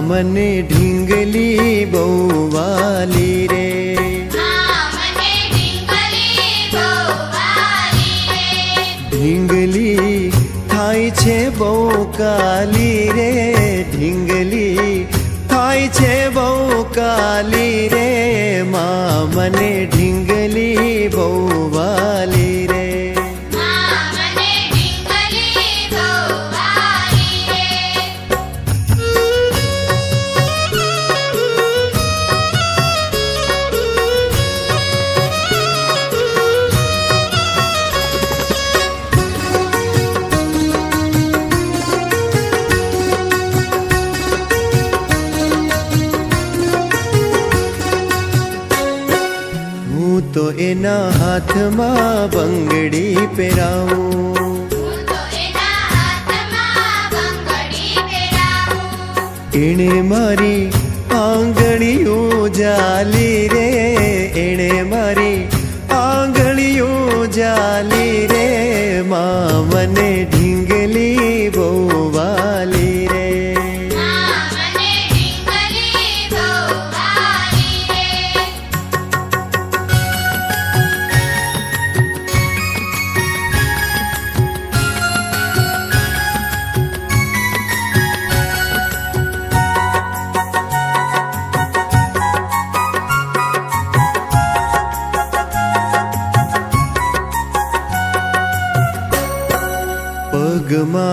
મને ઢીંગલી બહુ વાલી રે મને ઢીંગલી બહુ વાલી રે ઢીંગલી થાય છે બહુ કાલી રે ઢીંગલી થાય છે બહુ કાલી રે મા મને ઢીંગલી બહુ તો એના હાથમાં બંગડી પહેરાવું. એણે મારી આંગળીઓ જાલી રે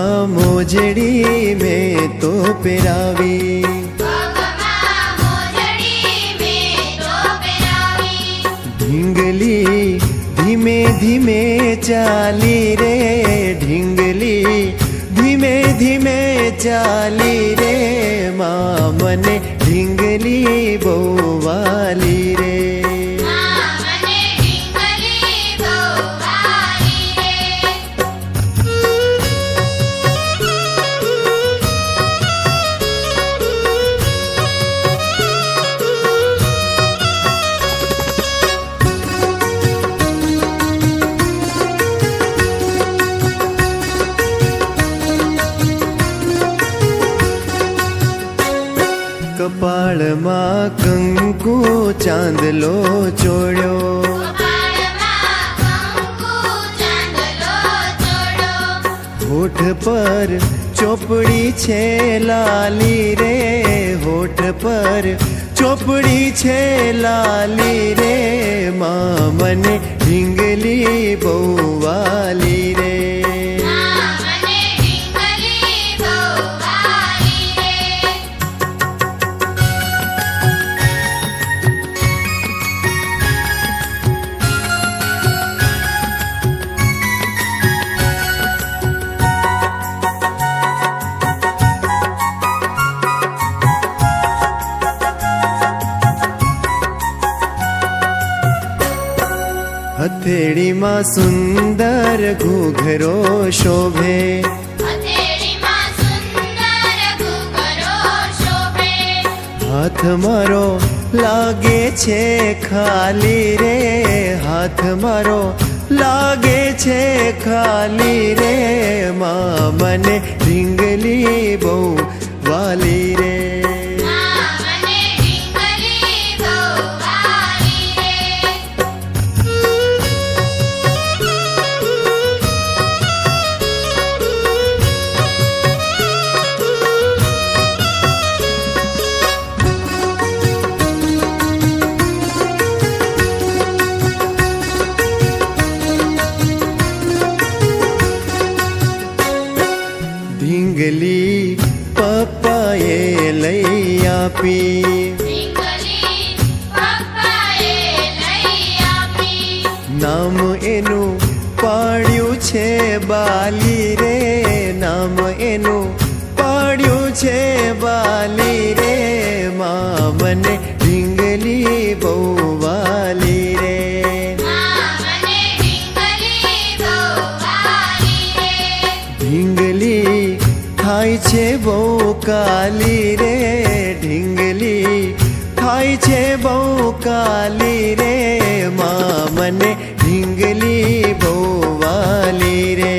પગમાં મોજડી મેં તો પહેરાવી પગમાં મોજડી મેં તો પહેરાવી ઢીંગલી ધીમે ધીમે ચાલી રે ઢીંગલી ધીમે કપાળમાં કંકુ ચાંદલો ચોડ્યો હોઠ પર ચોપડી છે લાલી રે, હોઠ પર ચોપડી છે લાલી રે મા મને ઢીંગલી બહુ વાલી રે. હથેળીમાં સુંદર ઘૂઘરો શોભે. હાથ મારો લાગે છે ખાલી રે, હાથ મારો લાગે છે ખાલી રે, મા મને રીંગલી બહુ વાલી રે. આપી. નામ એનું પાડ્યું છે બાલી રે. નામ એનું પાડ્યું છે બાલી રે. માં મને ઢીંગલી બહુ વાલી રે. ઢીંગલી થાય છે બહુ કાલી રે. થાય છે બહુ કાલી રે માં મને ઢીંગલી બહુ વાલી રે.